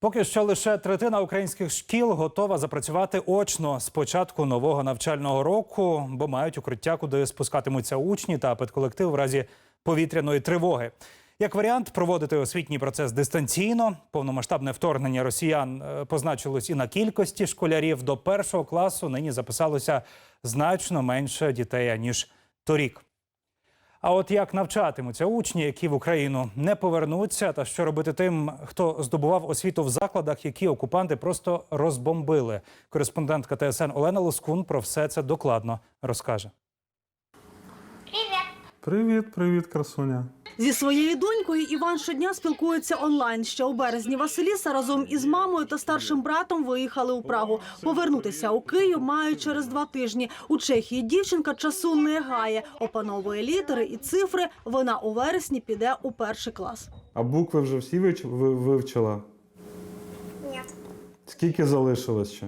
Поки що лише третина українських шкіл готова запрацювати очно з початку нового навчального року, бо мають укриття, куди спускатимуться учні та педколектив в разі повітряної тривоги. Як варіант, проводити освітній процес дистанційно. Повномасштабне вторгнення росіян е, позначилось і на кількості школярів. До першого класу нині записалося значно менше дітей ніж торік. А от як навчатимуться учні, які в Україну не повернуться, та що робити тим, хто здобував освіту в закладах, які окупанти просто розбомбили. Кореспондентка ТСН Олена Лоскун про все це докладно розкаже. Привіт, привіт, красуня. Зі своєю донькою Іван щодня спілкується онлайн. Ще у березні Василіса разом із мамою та старшим братом виїхали у Прагу. Повернутися у Київ мають через два тижні. У Чехії дівчинка часу не гає, опановує літери і цифри. Вона у вересні піде у перший клас. А букви вже всі ви- вивчила? Нет. Скільки залишилось ще?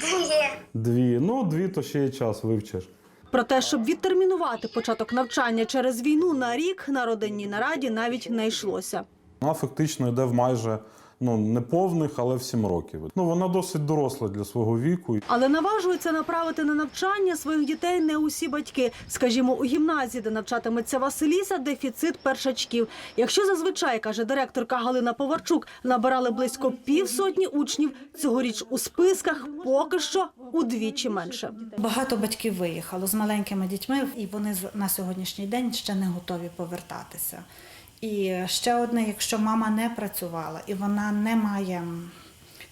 Две. Дві. Ну, дві то ще є час вивчиш. Про те, щоб відтермінувати початок навчання через війну на рік, на родинній нараді навіть не йшлося. Вона фактично йде в майже ну, не повних, але в сім років. Ну, вона досить доросла для свого віку. Але наважуються направити на навчання своїх дітей не усі батьки. Скажімо, у гімназії, де навчатиметься Василіса, дефіцит першачків. Якщо зазвичай каже директорка Галина Поварчук, набирали близько півсотні учнів, цьогоріч у списках поки що удвічі менше. Багато батьків виїхало з маленькими дітьми, і вони з- на сьогоднішній день ще не готові повертатися. І ще одне, якщо мама не працювала і вона не має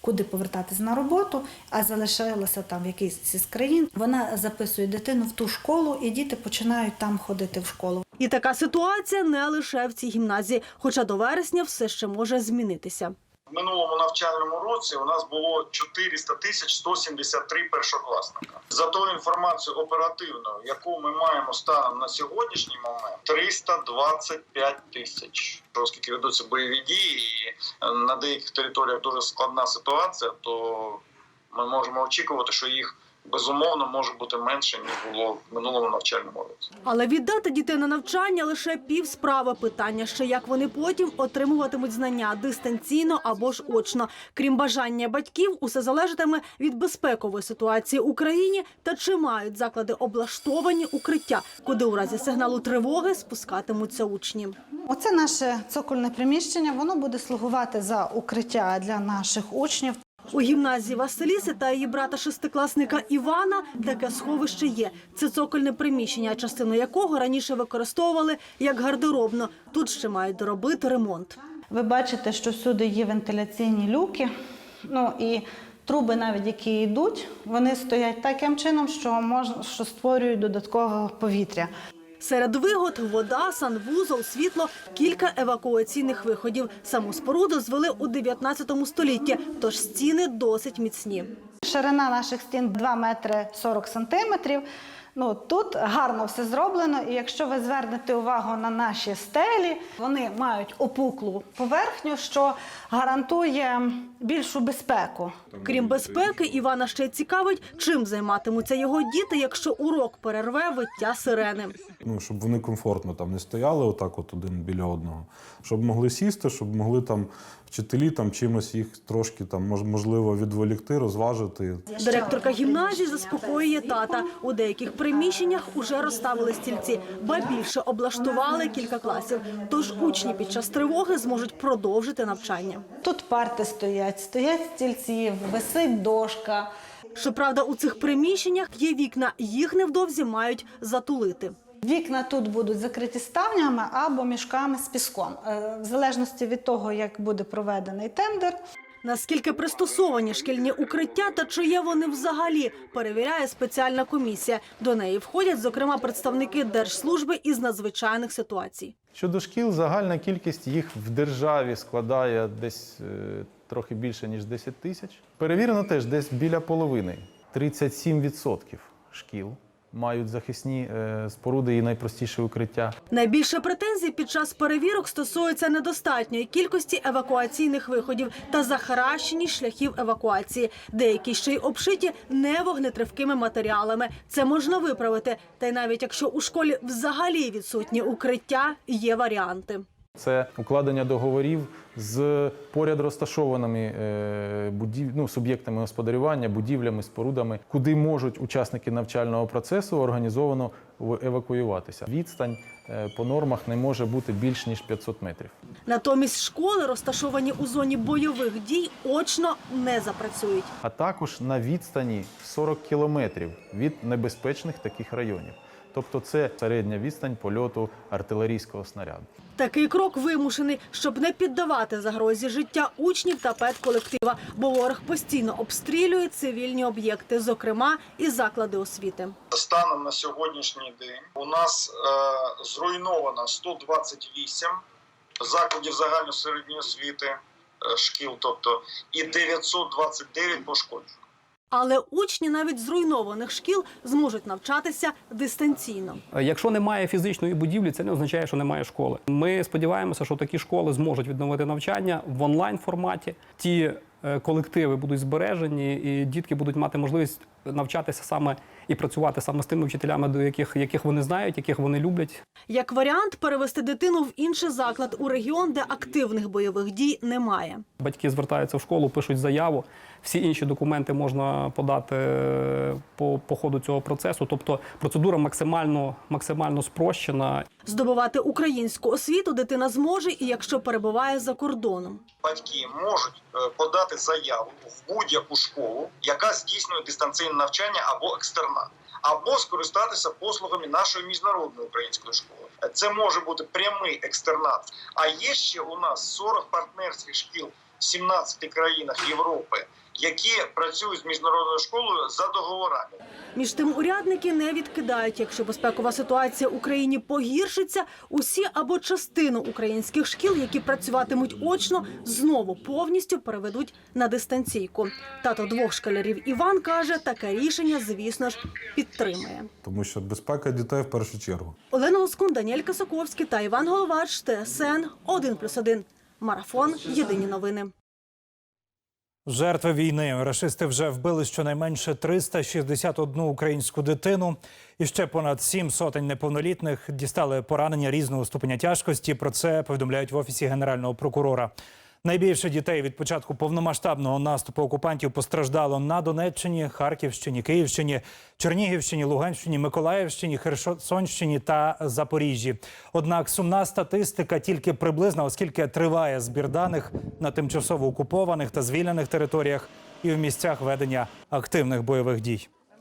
куди повертатись на роботу, а залишилася там в якійсь із країн, вона записує дитину в ту школу, і діти починають там ходити в школу. І така ситуація не лише в цій гімназії, хоча до вересня все ще може змінитися. Минулому навчальному році у нас було 400 тисяч 173 першокласника. За ту інформацію оперативну, яку ми маємо станом на сьогоднішній момент, 325 тисяч. Оскільки ведуться бойові дії, і е, на деяких територіях дуже складна ситуація, то ми можемо очікувати, що їх безумовно може бути менше ніж було в минулому навчальному році. Але віддати дітей на навчання лише пів справи. Питання ще як вони потім отримуватимуть знання дистанційно або ж очно. Крім бажання батьків, усе залежатиме від безпекової ситуації в Україні та чи мають заклади облаштовані укриття, куди у разі сигналу тривоги спускатимуться учні. Оце наше цокольне приміщення. Воно буде слугувати за укриття для наших учнів. У гімназії Василіси та її брата шестикласника Івана таке сховище є. Це цокольне приміщення, частину якого раніше використовували як гардеробно. Тут ще мають доробити ремонт. Ви бачите, що всюди є вентиляційні люки. Ну і труби, навіть які йдуть, вони стоять таким чином, що можна що створюють додаткове повітря. Серед вигод вода, санвузол, світло, кілька евакуаційних виходів. Саму споруду звели у 19 столітті, тож стіни досить міцні. Ширина наших стін 2 метри 40 сантиметрів. Ну тут гарно все зроблено, і якщо ви звернете увагу на наші стелі, вони мають опуклу поверхню, що гарантує більшу безпеку. Крім безпеки, Івана ще цікавить, чим займатимуться його діти, якщо урок перерве виття сирени. Ну, щоб вони комфортно там не стояли отак от один біля одного. Щоб могли сісти, щоб могли там вчителі там чимось їх трошки там мож- можливо відволікти, розважити. Директорка гімназії заспокоює тата. У деяких приміщеннях уже розставили стільці, ба більше облаштували кілька класів. Тож учні під час тривоги зможуть продовжити навчання. Тут парти стоять, стоять стільці, висить дошка. Щоправда, у цих приміщеннях є вікна, їх невдовзі мають затулити. Вікна тут будуть закриті ставнями або мішками з піском, Е, в залежності від того, як буде проведений тендер. Наскільки пристосовані шкільні укриття та чи є вони взагалі, перевіряє спеціальна комісія. До неї входять, зокрема, представники держслужби із надзвичайних ситуацій. Щодо шкіл, загальна кількість їх в державі складає десь е, трохи більше, ніж 10 тисяч. Перевірено теж десь біля половини. 37% шкіл мають захисні е, споруди і найпростіше укриття. Найбільше претензій під час перевірок стосується недостатньої кількості евакуаційних виходів та захаращеність шляхів евакуації. Деякі ще й обшиті невогнетривкими матеріалами. Це можна виправити. Та й навіть якщо у школі взагалі відсутні укриття, є варіанти. Це укладення договорів з поряд розташованими е, будів... ну, суб'єктами господарювання, будівлями, спорудами, куди можуть учасники навчального процесу організовано евакуюватися. Відстань е, по нормах не може бути більш ніж 500 метрів. Натомість школи, розташовані у зоні бойових дій, очно не запрацюють. а також на відстані 40 кілометрів від небезпечних таких районів. Тобто це середня відстань польоту артилерійського снаряду. Такий крок вимушений, щоб не піддавати загрозі життя учнів та педколектива, бо ворог постійно обстрілює цивільні об'єкти, зокрема і заклади освіти. Станом на сьогоднішній день у нас е, зруйновано 128 закладів загальної середньої освіти, е, шкіл, тобто, і 929 пошкоджено. Але учні навіть зруйнованих шкіл зможуть навчатися дистанційно. Якщо немає фізичної будівлі, це не означає, що немає школи. Ми сподіваємося, що такі школи зможуть відновити навчання в онлайн форматі. Ті е, колективи будуть збережені, і дітки будуть мати можливість навчатися саме і працювати саме з тими вчителями, до яких, яких вони знають, яких вони люблять. Як варіант, перевести дитину в інший заклад у регіон, де активних бойових дій немає. Батьки звертаються в школу, пишуть заяву. Всі інші документи можна подати е, по, по ходу цього процесу. Тобто процедура максимально, максимально спрощена. Здобувати українську освіту дитина зможе, і якщо перебуває за кордоном. Батьки можуть е, подати заяву в будь-яку школу, яка здійснює дистанційне навчання або екстернат, або скористатися послугами нашої міжнародної української школи. Це може бути прямий екстернат. А є ще у нас 40 партнерських шкіл в 17 країнах Європи, які працюють з міжнародною школою за договорами. Між тим, урядники не відкидають, якщо безпекова ситуація в Україні погіршиться, усі або частину українських шкіл, які працюватимуть очно, знову повністю переведуть на дистанційку. Тато двох школярів Іван каже, таке рішення, звісно ж, підтримує. Тому що безпека дітей в першу чергу. Олена Лоскун, Даніель Касаковський та Іван Головач, ТСН 1+,1. Марафон. Єдині новини. Жертви війни рашисти вже вбили щонайменше 361 українську дитину, і ще понад сім сотень неповнолітних дістали поранення різного ступеня тяжкості. Про це повідомляють в офісі генерального прокурора. Найбільше дітей від початку повномасштабного наступу окупантів постраждало на Донеччині, Харківщині, Київщині, Чернігівщині, Луганщині, Миколаївщині, Херсонщині та Запоріжжі. Однак сумна статистика тільки приблизна, оскільки триває збір даних на тимчасово окупованих та звільнених територіях і в місцях ведення активних бойових дій.